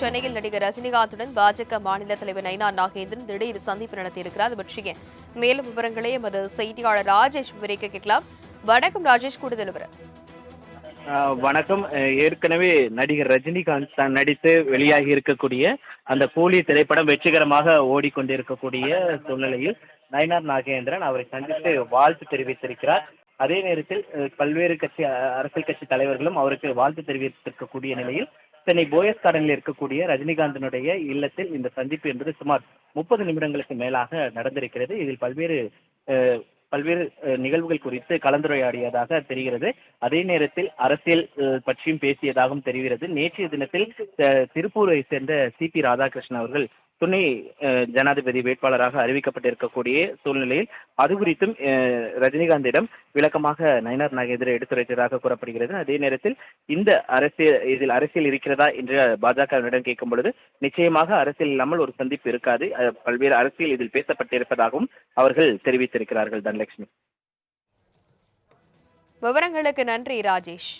சென்னையில் நடிகர் ரஜினிகாந்துடன் பாஜக மாநில தலைவர் நைனா நாகேந்திரன் திடீர் சந்திப்பு நடத்தியிருக்கிறார். அது பற்றிய மேலும் விவரங்களை எமது செய்தியாளர் ராஜேஷ் விவரிக்க கேட்கலாம். வணக்கம் ராஜேஷ் கூடுதல் விவரம். ஆஹ் வணக்கம். ஏற்கனவே நடிகர் ரஜினிகாந்த் தான் நடித்து வெளியாகி இருக்கக்கூடிய அந்த கூலி திரைப்படம் வெற்றிகரமாக ஓடிக்கொண்டிருக்கக்கூடிய சூழ்நிலையில் நயனார் நாகேந்திரன் அவரை சந்தித்து வாழ்த்து தெரிவித்திருக்கிறார். அதே நேரத்தில் பல்வேறு கட்சி அரசியல் கட்சி தலைவர்களும் அவருக்கு வாழ்த்து தெரிவித்திருக்கக்கூடிய நிலையில் சென்னை போயஸ் கார்டனில் இருக்கக்கூடிய ரஜினிகாந்தனுடைய இல்லத்தில் இந்த சந்திப்பு என்பது சுமார் முப்பது நிமிடங்களுக்கு மேலாக நடந்திருக்கிறது. இதில் பல்வேறு பல்வேறு நிகழ்வுகள் குறித்து கலந்துரையாடியதாக தெரிகிறது. அதே நேரத்தில் அரசியல் பற்றியும் பேசியதாகவும் தெரிகிறது. நேற்றைய தினத்தில் திருப்பூரை சேர்ந்த சி பி ராதாகிருஷ்ணன் அவர்கள் துணை ஜனாதிபதி வேட்பாளராக அறிவிக்கப்பட்டிருக்கக்கூடிய சூழ்நிலையில் அது குறித்தும் ரஜினிகாந்திடம் விளக்கமாக நயனார் நாகேந்திர எடுத்துரைத்ததாக கூறப்படுகிறது. அதே நேரத்தில் இந்த அரசியல் இதில் அரசியல் இருக்கிறதா என்று பாஜகவிடம் கேட்கும் பொழுது நிச்சயமாக அரசியல் இல்லாமல் ஒரு சந்திப்பு இருக்காது. பல்வேறு அரசியல் இதில் பேசப்பட்டிருப்பதாகவும் அவர்கள் தெரிவித்திருக்கிறார்கள் தனலட்சுமி. விவரங்களுக்கு நன்றி ராஜேஷ்.